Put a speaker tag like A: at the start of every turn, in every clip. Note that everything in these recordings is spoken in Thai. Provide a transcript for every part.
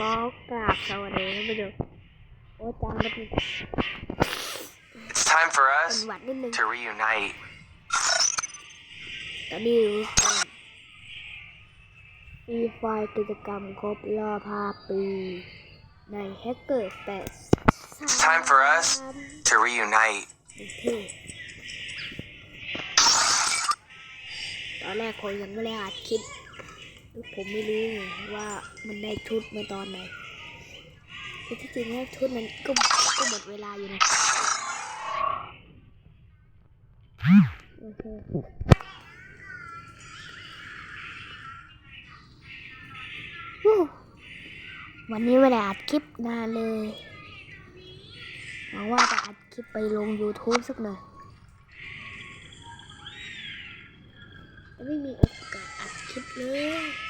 A: ก็กราบสวัสดีท่านผู้ชมโอ้จังมันเป็น
B: It's time for
A: เป็น
B: us
A: หวัดนิดนึง
B: to reunite.
A: ตอนนี้มีไฟล์กิจกรรมครบรอบ5ปี ในแฮกเกอร์แปด
B: It's time for us to reunite.
A: ที่ตอนแรกคนยังไม่ได้อัดคลิป ผมไม่รู้ว่ามันได้ชุดมาตอนไหนแต่ที่จริงแล้วชุดนั้นก็ก็หมดเวลาอยู่นะโอเควันนี้ไม่ได้อัดคลิปนานเลยหวังว่าจะอัดคลิปไปลง YouTube สักหน่อยไม่มีโอกาสอัดคลิปเลย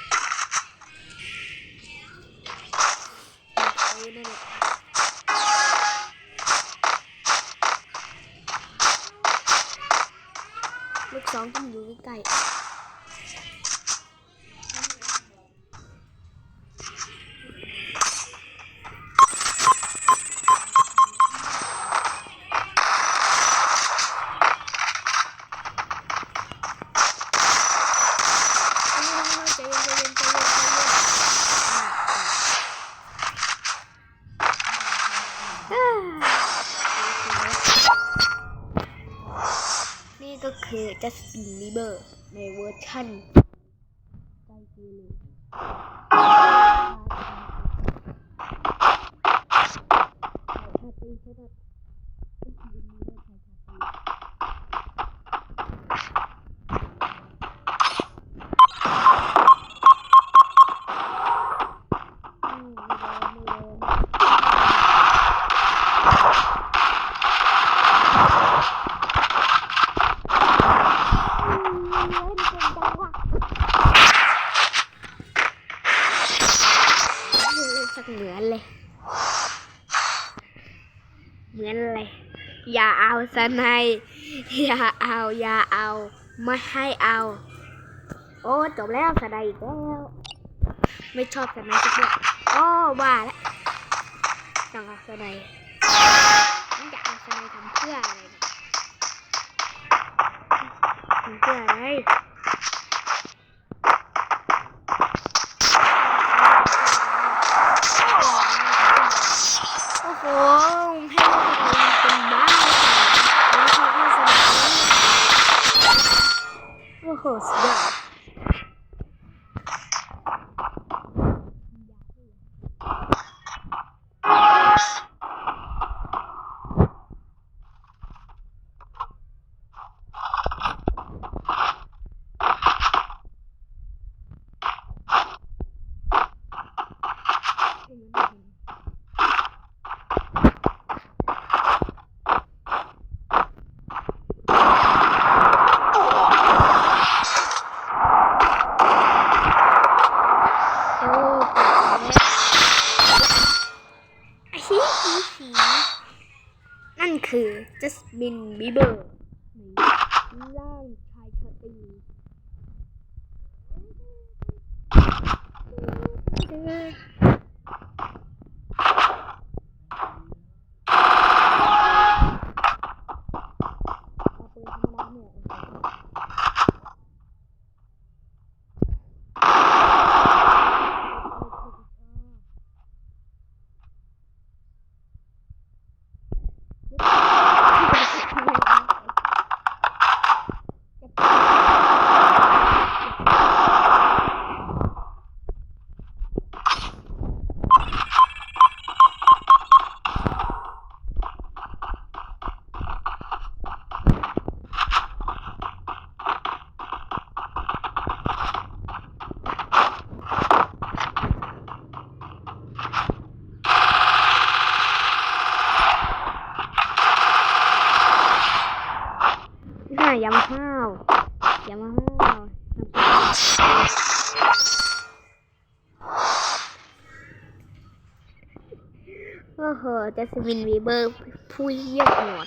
A: ต้องอยู่ใกล้ ก็คือจัสตินบีเบอร์ในเวอร์ชั่นใจเกเรชาตีใช่ไหมจัสตินบีเบอร์ชายชาตี อืมไม่โดนไม่โดนอืมเฮ้ยมันเก่งจังว่ะเออสักเหมือนเลย เหมือนเลย อย่าเอา สนายอย่าเอาอย่าเอาไม่ให้เอา โอ้จบแล้วสนายอีกแล้ว ไม่ชอบสนายสักด้วยโอ้บ้าแล้วต้องเอาสนายมันจะเอาสนายทำเพื่ออะไรเนี่ยทำเพื่ออะไร โอ้โหให้เราเป็นบ้าแล้วเขาก็สนายโอ้โหสุดยอด โอ้ปวดแล้วฮีฮีฮี นคือจัสมินบีเบอร์ร่างชายชาตรีเอาปืนธรรมดาเนี่ย น่ามาห้าวยำข้าวโอ้โหจัสมินวีเบอร์ผู้เยี่ยมหมด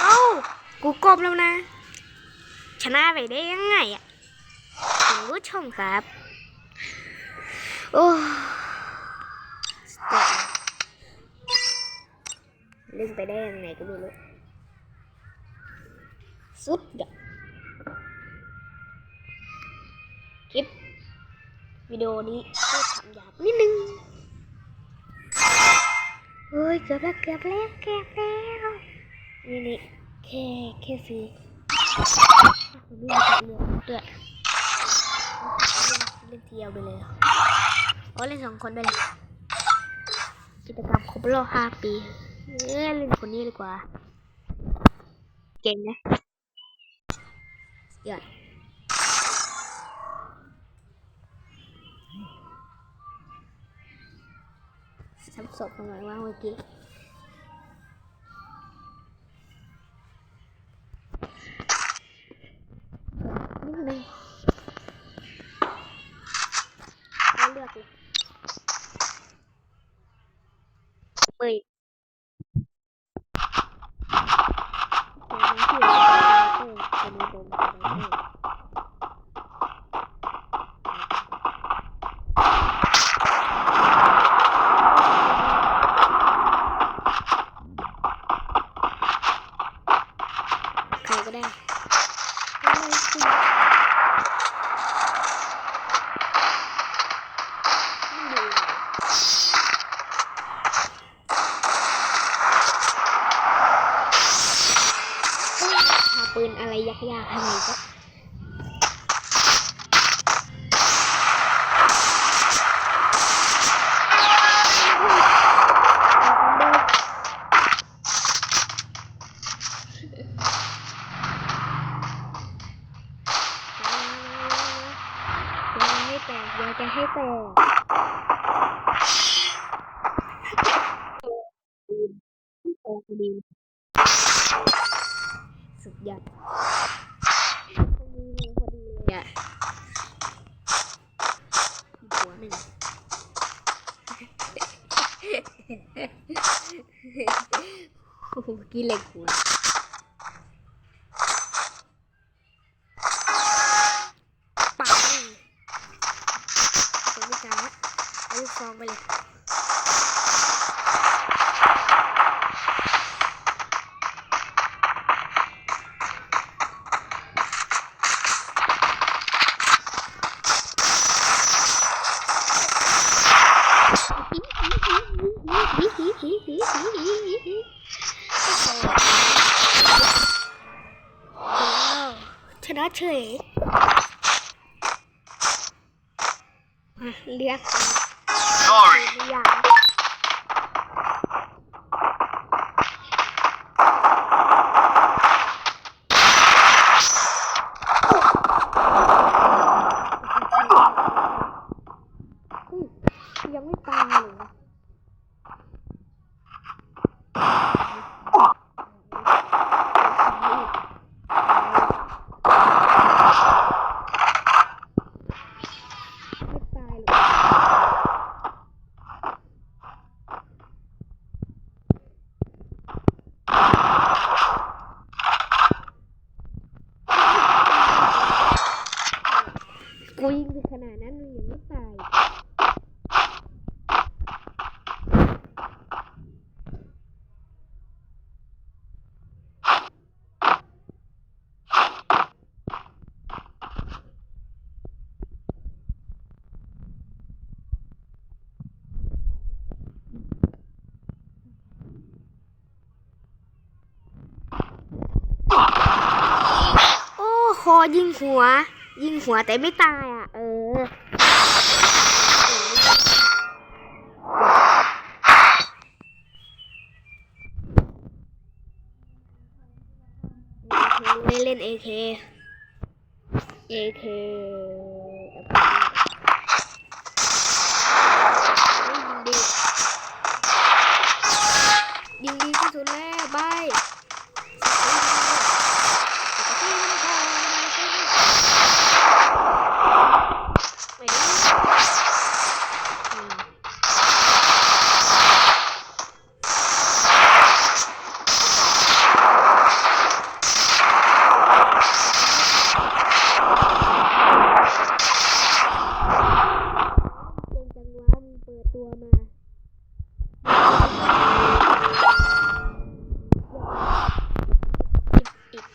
A: เอ้า กูกบแล้วนะ ชนะไปได้ยังไงอะคุณ ผู้ชมครับ โอ้เต็ปเล่นไปได้ยังไงก็ไม่รู้สุดยอดคลิปวิดีโอนี้พูดคำยาบนิดนึงโอ้ยเกือบแล้วเกือบแล้วเกือบแล้วนี่นี่แค่แค่ฟรีผมไม่มีตังค์เรือด้วย เที่ยวไปเลยโอ้เล่นสองคนไปเลยกิจกรรมครบรอบห้าปีเอ้ยเล่นคนนี้ดีกว่า เก่งนะยอดซ้ำศพทำไมว่าเมื่อกี้ ไม่เลือกเลยเฮ้ยแต่มันชื่ออะไรเออเป็นโดนอะไรเออใครก็ได้อะไรสิไม่ดูเฮ้ยหาปืนอะไร ยากๆทำไมก็อย่าให้แตกอ ย่าจะให้แตกสุดยอดพอดีเลยพอดีเลยอะหัวหนึ่งโอ้โหเมื่อกี้เหล็กหัวปังผมไม่จ้าเอาลูกซองไปเลย 是哎，啊，厉害！ ยิงหัว ยิงหัวแต่ไม่ตายอะ เออไม่เล่นเอเคเอคยิงดียิงดีที่สุดแล้วบ้า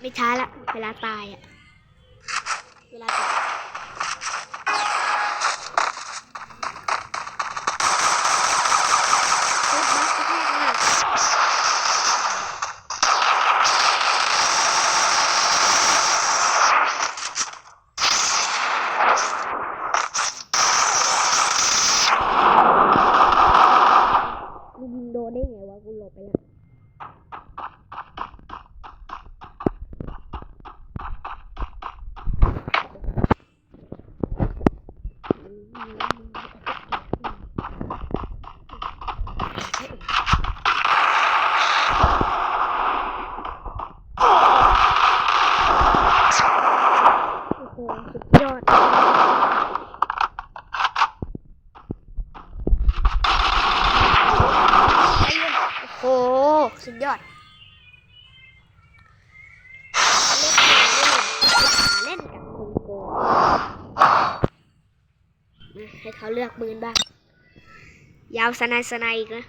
A: ไม่ช้าละ เวลาตายอะเวลาตาย ให้เขาเลือกปืนบ้าง ยาวสนายนอีกนะ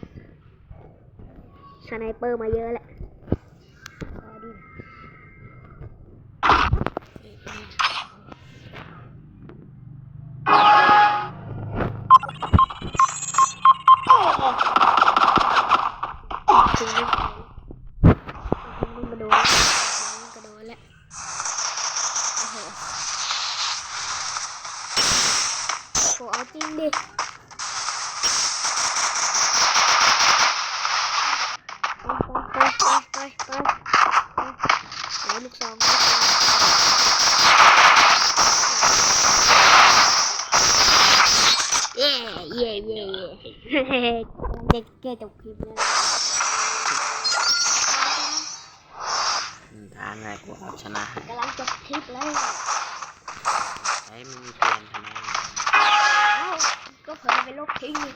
A: สไนเปอร์มาเยอะแหละจริงนะมันกระโดดแล้ว Ủa tin đi. Tiếp tục kịp nữa Thằng này của Opsana 2给你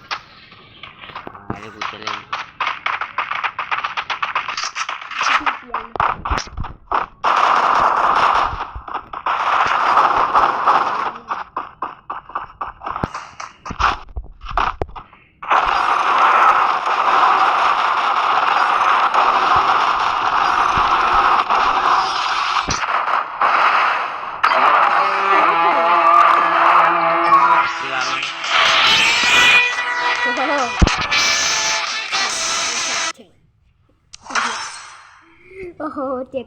A: เจ็บ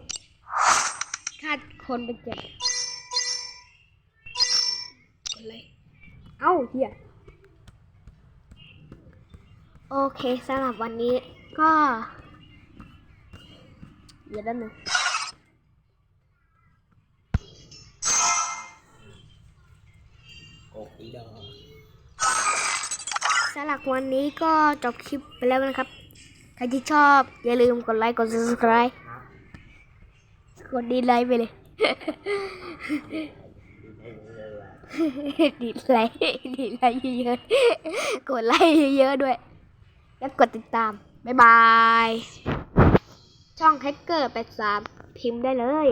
C: ฆ่า
A: ค
C: น
A: เป็
C: น
A: เจ็บอเลยเอ้าเหี้ยโอเคสำหรับวันนี้ก็เยวแด้บนึง
C: ยดอ
A: สำหรับวันนี้ก็จบคลิปไปแล้วนะครับ ใครที่ชอบ อย่าลืมกดไลค์ กด subscribe กดดีไลค์ไปเลยดีไลค์ดีไลค์เยอะๆกดไลค์เยอะๆด้วย แล้วกดติดตาม บ๊ายบาย ช่องแฮกเกอร์83พิมพ์ได้เลย